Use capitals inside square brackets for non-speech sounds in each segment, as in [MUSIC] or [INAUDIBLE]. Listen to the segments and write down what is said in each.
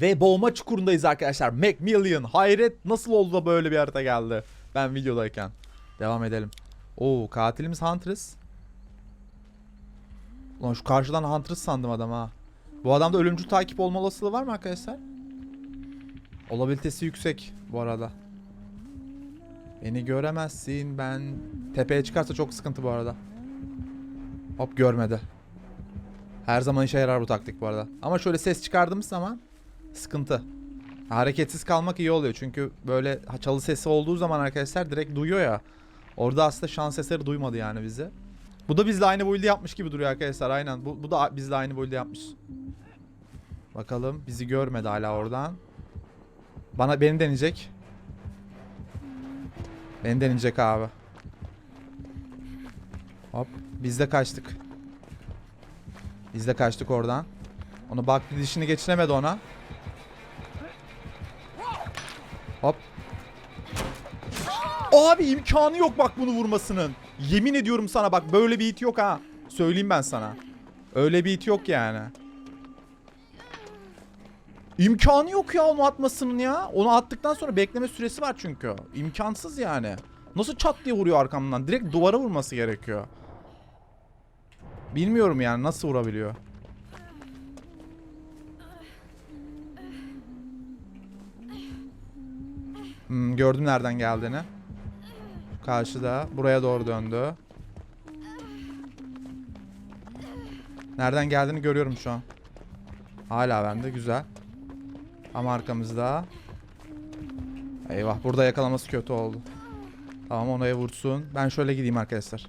Ve boğma çukurundayız arkadaşlar. Macmillion. Hayret nasıl oldu da böyle bir harita geldi. Ben videodayken. Devam edelim. Oo katilimiz Huntress. Ulan şu karşıdan Huntress sandım adam ha. Bu adamda ölümcül takip olma olasılığı var mı arkadaşlar? Olabilitesi yüksek bu arada. Beni göremezsin ben. Tepeye çıkarsa çok sıkıntı bu arada. Hop görmedi. Her zaman işe yarar bu taktik bu arada. Ama şöyle ses çıkardığımız zaman sıkıntı. Hareketsiz kalmak iyi oluyor. Çünkü böyle çalı sesi olduğu zaman arkadaşlar direkt duyuyor ya. Orada aslında şans eseri duymadı yani bizi. Bu da bizle aynı build'i yapmış gibi duruyor arkadaşlar. Aynen. Bu, bu da bizle aynı build'i yapmış. Bakalım. Bizi görmedi hala oradan. Bana beni deneyecek. Beni deneyecek abi. Hop. Biz de kaçtık. Biz de kaçtık oradan. Onu baktı dişini geçiremedi ona. Abi imkanı yok bak bunu vurmasının. Yemin ediyorum sana bak böyle bir it yok ha. Söyleyeyim ben sana. Öyle bir it yok yani. İmkanı yok ya onu atmasının ya. Onu attıktan sonra bekleme süresi var çünkü. İmkansız yani. Nasıl çat diye vuruyor arkamdan? Direkt duvara vurması gerekiyor. Bilmiyorum yani nasıl vurabiliyor. Hmm, gördüm nereden geldiğini. Karşıda. Buraya doğru döndü. Nereden geldiğini görüyorum şu an. Hala bende. Güzel. Ama arkamızda. Eyvah. Burada yakalaması kötü oldu. Tamam onaya vursun. Ben şöyle gideyim arkadaşlar.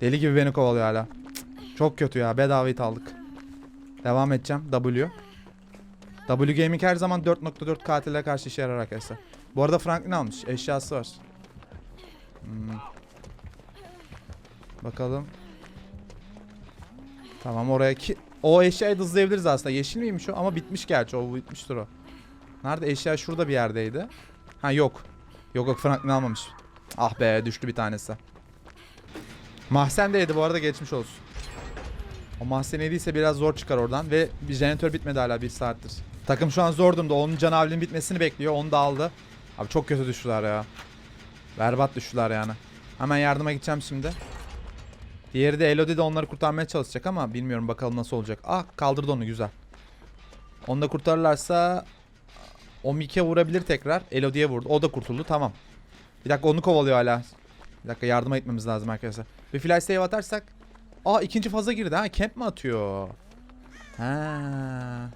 Deli gibi beni kovalıyor hala. Cık, Çok kötü ya. Bedava hit aldık. Devam edeceğim. W. W Gaming her zaman 4.4 katile karşı işe yarar arkadaşlar. Bu arada Franklin almış. Eşyası var. Hmm. Bakalım. Tamam oraya ki... O eşyayı hızlayabiliriz aslında. Yeşil miymiş o? Ama bitmiş gerçi. O bitmiştir o. Nerede? Eşya şurada bir yerdeydi. Ha yok. Yok yok Franklin almamış. Ah be düştü bir tanesi. Mahzendeydi bu arada geçmiş olsun. O mahzen yediyse biraz zor çıkar oradan ve bir jeneratör bitmedi hala bir saattir. Takım şu an zor durumda. Onun canavlinin bitmesini bekliyor. Onu da aldı. Abi çok kötü düştüler ya. Berbat düştüler yani. Hemen yardıma gideceğim şimdi. Diğeri de Elodie de onları kurtarmaya çalışacak ama bilmiyorum bakalım nasıl olacak. Ah kaldırdı onu güzel. Onu da kurtarırlarsa o Mike vurabilir tekrar. Elodie'ye vurdu. O da kurtuldu. Tamam. Bir dakika onu kovalıyor hala. Bir dakika yardıma gitmemiz lazım arkadaşlar. Bir flash save atarsak. Aa ikinci faza girdi ha. Camp mi atıyor? Ha.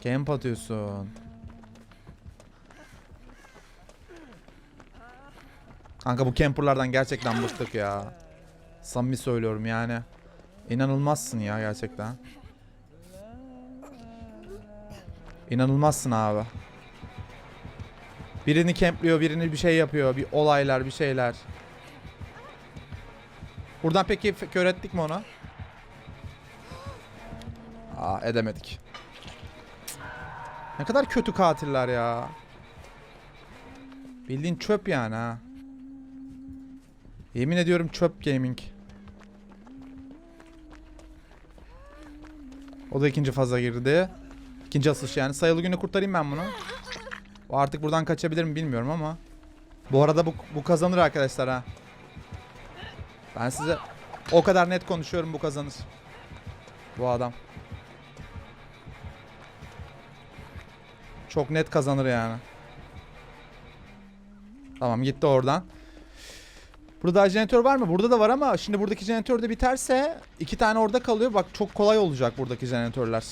Camp atıyorsun. Kanka bu camperlardan gerçekten bıktık ya. Samimi söylüyorum yani. İnanılmazsın ya gerçekten. İnanılmazsın abi. Birini campliyor, birini bir şey yapıyor. Bir olaylar, bir şeyler. Buradan peki kör ettik mi ona? Aa edemedik. Ne kadar kötü katiller ya. Bildiğin çöp yani ha. Yemin ediyorum çöp gaming. O da ikinci faza girdi. İkinci asış yani. Sayılı günü kurtarayım ben bunu. O artık buradan kaçabilir mi bilmiyorum ama. Bu arada bu, bu kazanır arkadaşlar ha. Ben size o kadar net konuşuyorum bu kazanır. Bu adam. Çok net kazanır yani. Tamam gitti oradan. Burada jeneratör var mı? Burada da var ama şimdi buradaki jeneratör de biterse iki tane orada kalıyor. Bak çok kolay olacak buradaki jeneratörler.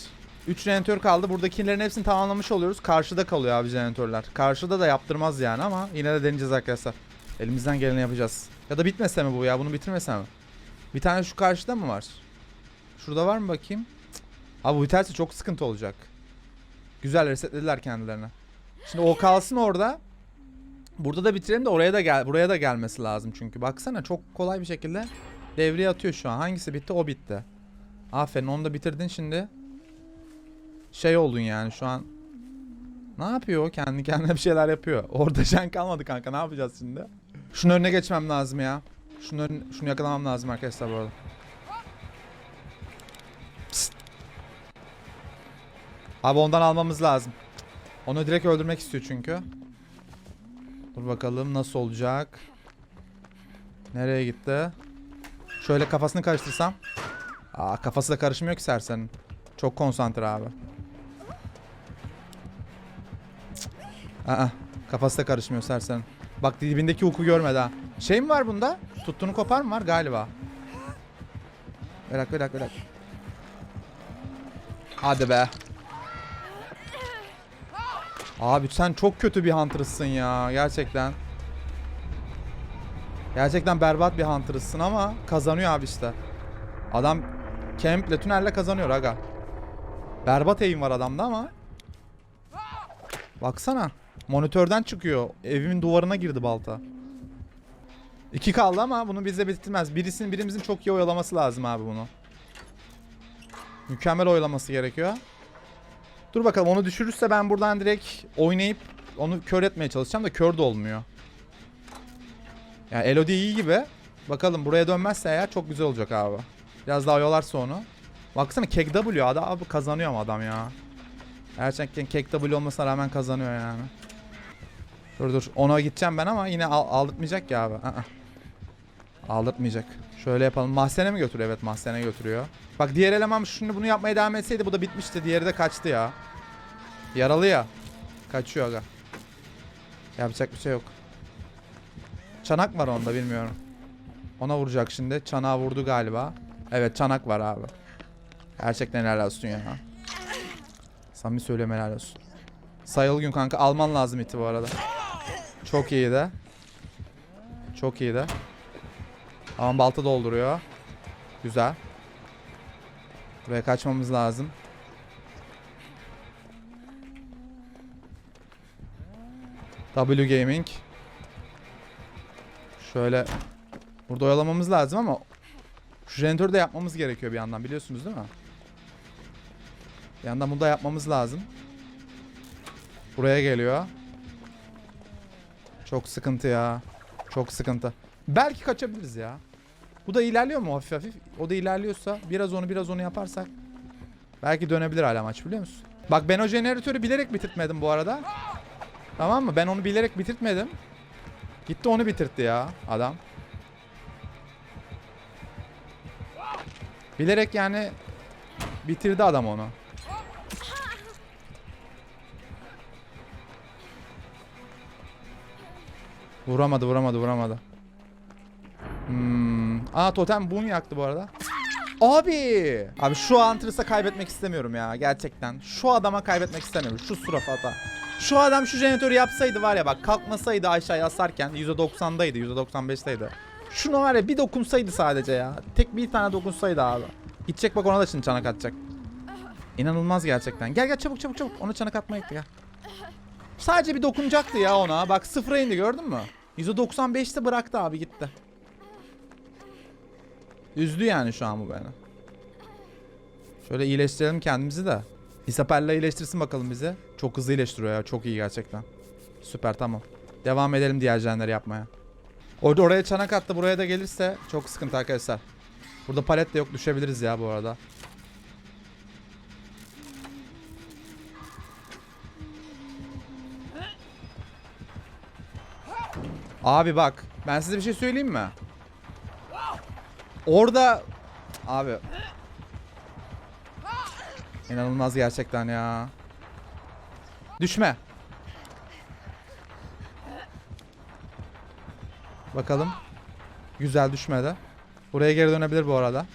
3 jeneratör kaldı. Buradakilerin hepsini tamamlamış oluyoruz. Karşıda kalıyor abi jeneratörler. Karşıda da yaptırmaz yani ama yine de deneyeceğiz arkadaşlar. Elimizden geleni yapacağız. Ya da bitmese mi bu ya? Bunu bitirmese mi? Bir tane şu karşıda mı var? Şurada var mı bakayım? Cık. Abi bu biterse çok sıkıntı olacak. Güzel resetlediler kendilerini. Şimdi o kalsın orada. Burada da bitirelim de oraya da gel buraya da gelmesi lazım çünkü. Baksana çok kolay bir şekilde devreye atıyor şu an. Hangisi bitti? O bitti. Aferin onu da bitirdin şimdi. Şey oldun yani şu an. Ne yapıyor? Kendi kendine bir şeyler yapıyor. [LAUGHS] Orada şen kalmadı kanka. Ne yapacağız şimdi? Şunun önüne geçmem lazım ya. Şunu, ön- şunu yakalamam lazım arkadaşlar bu arada. Psst. Abi ondan almamız lazım. Onu direkt öldürmek istiyor çünkü. Dur bakalım nasıl olacak. Nereye gitti? Şöyle kafasını karıştırsam. Aa kafası da karışmıyor ki sersenin. Çok konsantre abi. Aa kafası da karışmıyor sersenin. Bak dibindeki huku görmedi ha. Şey mi var bunda? Tuttuğunu kopar mı var galiba? Dakika bir dakika. Hadi be. Abi sen çok kötü bir hunter'sın ya gerçekten. Gerçekten berbat bir hunter'sın ama kazanıyor abi işte. Adam cample tünelle kazanıyor aga. Berbat aim var adamda ama. Baksana. Monitörden çıkıyor. Evimin duvarına girdi balta. İki kaldı ama bunu bize bitirmez. Birisinin birimizin çok iyi oyalaması lazım abi bunu. Mükemmel oyalaması gerekiyor. Dur bakalım onu düşürürse ben buradan direkt oynayıp onu kör etmeye çalışacağım da kör de olmuyor. Yani Elodie iyi gibi. Bakalım buraya dönmezse eğer çok güzel olacak abi. Biraz daha oyalarsa onu. Baksana Kek W adam abi kazanıyor ama adam ya. Gerçekten Kek W olmasına rağmen kazanıyor yani. Dur dur ona gideceğim ben ama yine al aldırtmayacak ya abi. Aa. Aldırtmayacak. Şöyle yapalım. Mahzene mi götürüyor? Evet mahzene götürüyor. Bak diğer eleman şimdi bunu yapmaya devam etseydi bu da bitmişti. Diğeri de kaçtı ya. Yaralı ya. Kaçıyor aga. Yapacak bir şey yok. Çanak var onda bilmiyorum. Ona vuracak şimdi. Çanağa vurdu galiba. Evet çanak var abi. Gerçekten helal olsun ya. Samimi söylüyorum helal olsun. Sayılı gün kanka alman lazım iti bu arada. Çok iyi de. Çok iyi de. Ama balta dolduruyor. Güzel. Buraya kaçmamız lazım. W Gaming. Şöyle burada oyalamamız lazım ama şu jeneratörü de yapmamız gerekiyor bir yandan biliyorsunuz değil mi? Bir yandan bunu da yapmamız lazım. Buraya geliyor. Çok sıkıntı ya. Çok sıkıntı. Belki kaçabiliriz ya. Bu da ilerliyor mu hafif hafif? O da ilerliyorsa biraz onu biraz onu yaparsak belki dönebilir hala maç biliyor musun? Bak ben o jeneratörü bilerek bitirtmedim bu arada. Tamam mı? Ben onu bilerek bitirtmedim. Gitti onu bitirtti ya adam. Bilerek yani bitirdi adam onu. Vuramadı vuramadı vuramadı. Hmm. Aa totem bunu yaktı bu arada. Abi. Abi şu Huntress'a kaybetmek istemiyorum ya gerçekten. Şu adama kaybetmek istemiyorum. Şu surafata. Şu adam şu jeneratörü yapsaydı var ya bak kalkmasaydı aşağıya asarken %90'daydı %95'teydi. Şunu var ya bir dokunsaydı sadece ya. Tek bir tane dokunsaydı abi. Gidecek bak ona da şimdi çanak atacak. İnanılmaz gerçekten. Gel gel çabuk çabuk çabuk. Ona çanak atmaya gitti gel. Sadece bir dokunacaktı ya ona. Bak sıfıra indi gördün mü? %95'te bıraktı abi gitti. Üzdü yani şu an bu beni. Şöyle iyileştirelim kendimizi de. Isabella iyileştirsin bakalım bizi. Çok hızlı iyileştiriyor ya. Çok iyi gerçekten. Süper tamam. Devam edelim diğer jenleri yapmaya. Orada oraya çanak attı. Buraya da gelirse çok sıkıntı arkadaşlar. Burada palet de yok. Düşebiliriz ya bu arada. Abi bak. Ben size bir şey söyleyeyim mi? Orada... Abi. İnanılmaz gerçekten ya. Düşme. Bakalım. Güzel düşmedi. Buraya geri dönebilir bu arada.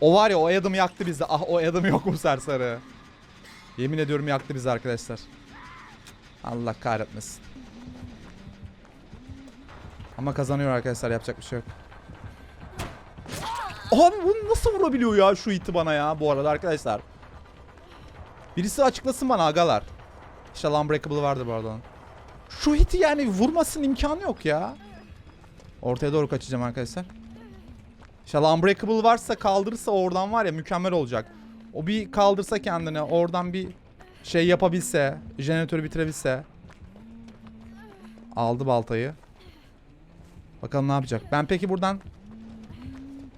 O var ya o adım yaktı bizi. Ah o adım yok mu sersarı. Yemin ediyorum yaktı bizi arkadaşlar. Allah kahretmesin. Ama kazanıyor arkadaşlar yapacak bir şey yok. Abi bunu nasıl vurabiliyor ya şu iti bana ya bu arada arkadaşlar. Birisi açıklasın bana agalar. İnşallah Unbreakable vardır bu arada. Şu hiti yani vurmasının imkanı yok ya. Ortaya doğru kaçacağım arkadaşlar. İnşallah Unbreakable varsa kaldırırsa oradan var ya mükemmel olacak. O bir kaldırsa kendini oradan bir şey yapabilse. Jeneratörü bitirebilse. Aldı baltayı. Bakalım ne yapacak. Ben peki buradan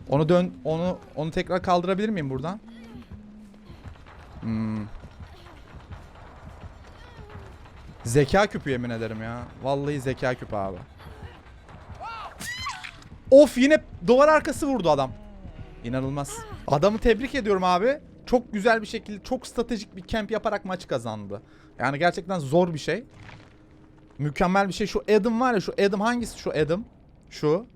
onu dön onu onu tekrar kaldırabilir miyim buradan? Hmm. Zeka küpü yemin ederim ya. Vallahi zeka küpü abi. Of yine duvar arkası vurdu adam. İnanılmaz. Adamı tebrik ediyorum abi. Çok güzel bir şekilde çok stratejik bir camp yaparak maç kazandı. Yani gerçekten zor bir şey. Mükemmel bir şey. Şu Adam var ya şu Adam hangisi şu Adam? Şu.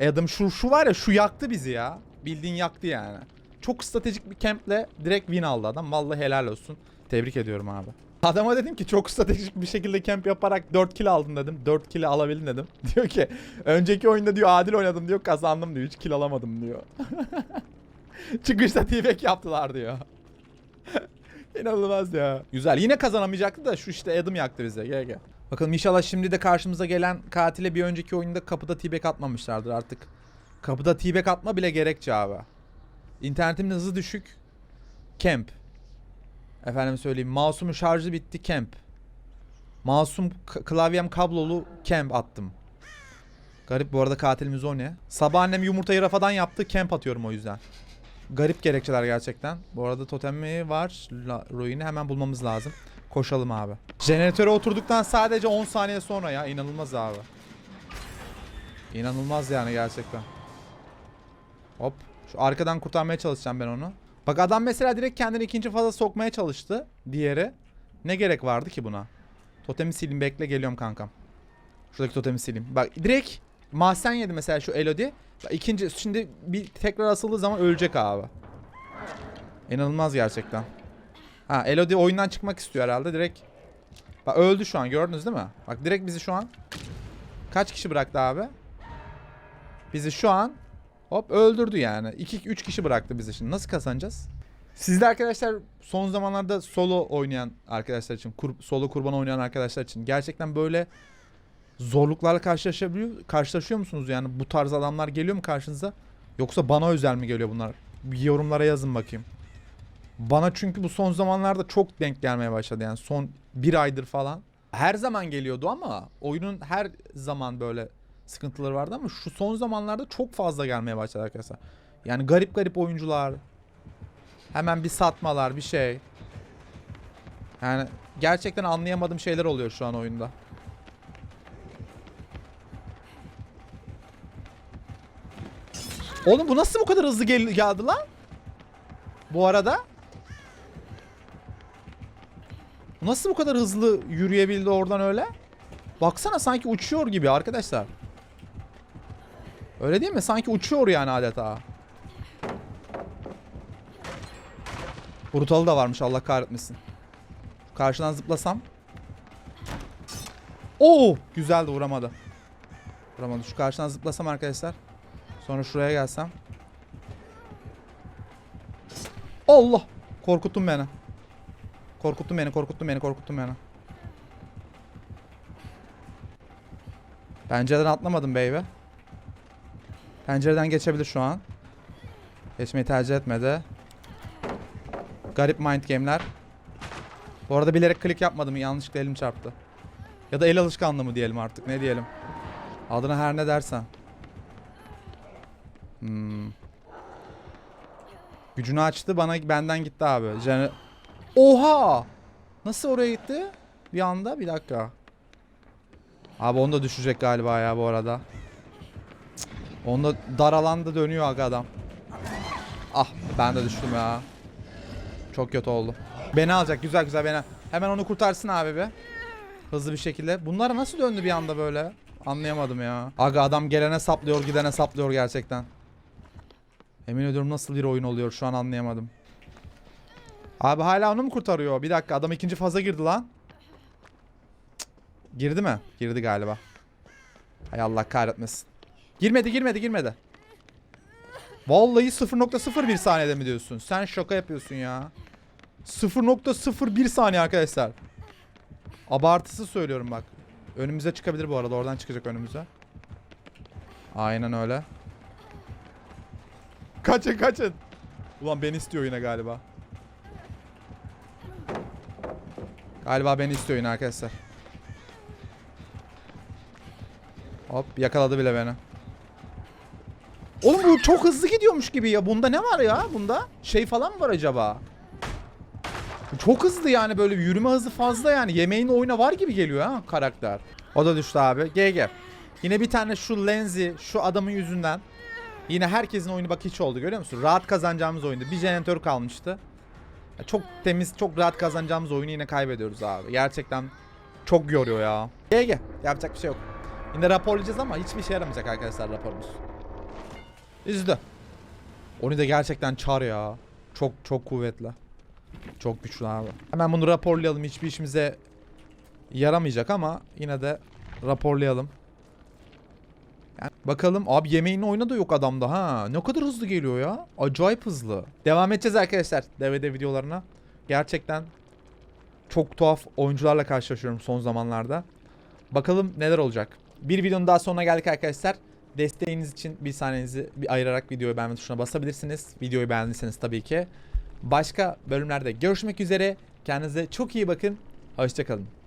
Adam şu şu var ya şu yaktı bizi ya. Bildiğin yaktı yani. Çok stratejik bir cample direkt win aldı adam. Vallahi helal olsun. Tebrik ediyorum abi. Adama dedim ki çok stratejik bir şekilde camp yaparak 4 kill aldın dedim. 4 kill alabildin dedim. [LAUGHS] Diyor ki önceki oyunda diyor adil oynadım diyor kazandım diyor. 3 kill alamadım diyor. [LAUGHS] Çıkışta t yaptılar diyor. [LAUGHS] İnanılmaz ya. Güzel. Yine kazanamayacaktı da şu işte Adam yaktı bize. Gel gel. Bakalım inşallah şimdi de karşımıza gelen katile bir önceki oyunda kapıda t atmamışlardır artık. Kapıda t atma bile gerekçe abi. İnternetimin hızı düşük. Camp. Efendim söyleyeyim. Mouse'umun şarjı bitti. Camp. Mouse'um k- klavyem kablolu camp attım. Garip bu arada katilimiz o ne? Sabah annem yumurtayı rafadan yaptı. Camp atıyorum o yüzden. Garip gerekçeler gerçekten. Bu arada totemi var. La, ruini hemen bulmamız lazım. Koşalım abi. Jeneratöre oturduktan sadece 10 saniye sonra ya. inanılmaz abi. İnanılmaz yani gerçekten. Hop. Şu arkadan kurtarmaya çalışacağım ben onu. Bak adam mesela direkt kendini ikinci faza sokmaya çalıştı. Diğeri. Ne gerek vardı ki buna? Totemi sileyim bekle geliyorum kankam. Şuradaki totemi sileyim. Bak direkt mahsen yedi mesela şu Elodie. Bak şimdi bir tekrar asıldığı zaman ölecek abi. İnanılmaz gerçekten. Ha Elodie oyundan çıkmak istiyor herhalde direkt. Bak öldü şu an gördünüz değil mi? Bak direkt bizi şu an kaç kişi bıraktı abi? Bizi şu an hop öldürdü yani. 2 3 kişi bıraktı bizi şimdi. Nasıl kazanacağız? Siz de arkadaşlar son zamanlarda solo oynayan arkadaşlar için, kur- solo kurban oynayan arkadaşlar için gerçekten böyle zorluklarla karşılaşabiliyor karşılaşıyor musunuz yani bu tarz adamlar geliyor mu karşınıza yoksa bana özel mi geliyor bunlar bir yorumlara yazın bakayım bana çünkü bu son zamanlarda çok denk gelmeye başladı yani son bir aydır falan her zaman geliyordu ama oyunun her zaman böyle sıkıntıları vardı ama şu son zamanlarda çok fazla gelmeye başladı arkadaşlar yani garip garip oyuncular hemen bir satmalar bir şey yani gerçekten anlayamadığım şeyler oluyor şu an oyunda. Oğlum bu nasıl bu kadar hızlı gel geldi lan? Bu arada. Nasıl bu kadar hızlı yürüyebildi oradan öyle? Baksana sanki uçuyor gibi arkadaşlar. Öyle değil mi? Sanki uçuyor yani adeta. Brutalı da varmış Allah kahretmesin. Karşıdan zıplasam. Oo, güzeldi vuramadı. Vuramadı. Şu karşıdan zıplasam arkadaşlar. Sonra şuraya gelsem. Allah! Korkuttun beni. Korkuttun beni, korkuttun beni, korkuttun beni. Pencereden atlamadım baby. Pencereden geçebilir şu an. Geçmeyi tercih etmedi. Garip mind game'ler. Bu arada bilerek klik yapmadım. Yanlışlıkla elim çarptı. Ya da el alışkanlığı mı diyelim artık. Ne diyelim. Adına her ne dersen. Hmm. Gücünü açtı bana benden gitti abi. Jener- Oha! Nasıl oraya gitti? Bir anda bir dakika. Abi onda düşecek galiba ya bu arada. Onda dar alanda dönüyor aga adam. Ah ben de düştüm ya. Çok kötü oldu. Beni alacak güzel güzel beni. Hemen onu kurtarsın abi be. Hızlı bir şekilde. Bunlar nasıl döndü bir anda böyle? Anlayamadım ya. Aga adam gelene saplıyor gidene saplıyor gerçekten. Emin ediyorum nasıl bir oyun oluyor şu an anlayamadım. Abi hala onu mu kurtarıyor? Bir dakika adam ikinci faza girdi lan. Cık. Girdi mi? Girdi galiba. Hay Allah kahretmesin. Girmedi girmedi girmedi. Vallahi 0.01 saniyede mi diyorsun? Sen şaka yapıyorsun ya. 0.01 saniye arkadaşlar. Abartısı söylüyorum bak. Önümüze çıkabilir bu arada. Oradan çıkacak önümüze. Aynen öyle. Kaçın kaçın. Ulan beni istiyor yine galiba. Galiba beni istiyor yine arkadaşlar. Hop yakaladı bile beni. Oğlum bu çok hızlı gidiyormuş gibi ya. Bunda ne var ya bunda? Şey falan mı var acaba? Çok hızlı yani böyle yürüme hızı fazla yani. Yemeğin oyuna var gibi geliyor ha karakter. O da düştü abi. GG. Yine bir tane şu lenzi şu adamın yüzünden. Yine herkesin oyunu bak hiç oldu görüyor musun? Rahat kazanacağımız oyunda. Bir jeneratör kalmıştı. Çok temiz, çok rahat kazanacağımız oyunu yine kaybediyoruz abi. Gerçekten çok yoruyor ya. GG. Yapacak bir şey yok. Yine raporlayacağız ama hiçbir şey yaramayacak arkadaşlar raporumuz. Üzdü. Onu da gerçekten çar ya. Çok çok kuvvetli. Çok güçlü abi. Hemen bunu raporlayalım. Hiçbir işimize yaramayacak ama yine de raporlayalım. Bakalım abi yemeğin oyuna da yok adamda ha. Ne kadar hızlı geliyor ya. Acayip hızlı. Devam edeceğiz arkadaşlar DVD videolarına. Gerçekten çok tuhaf oyuncularla karşılaşıyorum son zamanlarda. Bakalım neler olacak. Bir videonun daha sonuna geldik arkadaşlar. Desteğiniz için bir saniyenizi bir ayırarak videoyu beğenme tuşuna basabilirsiniz. Videoyu beğendiyseniz tabii ki. Başka bölümlerde görüşmek üzere. Kendinize çok iyi bakın. Hoşçakalın.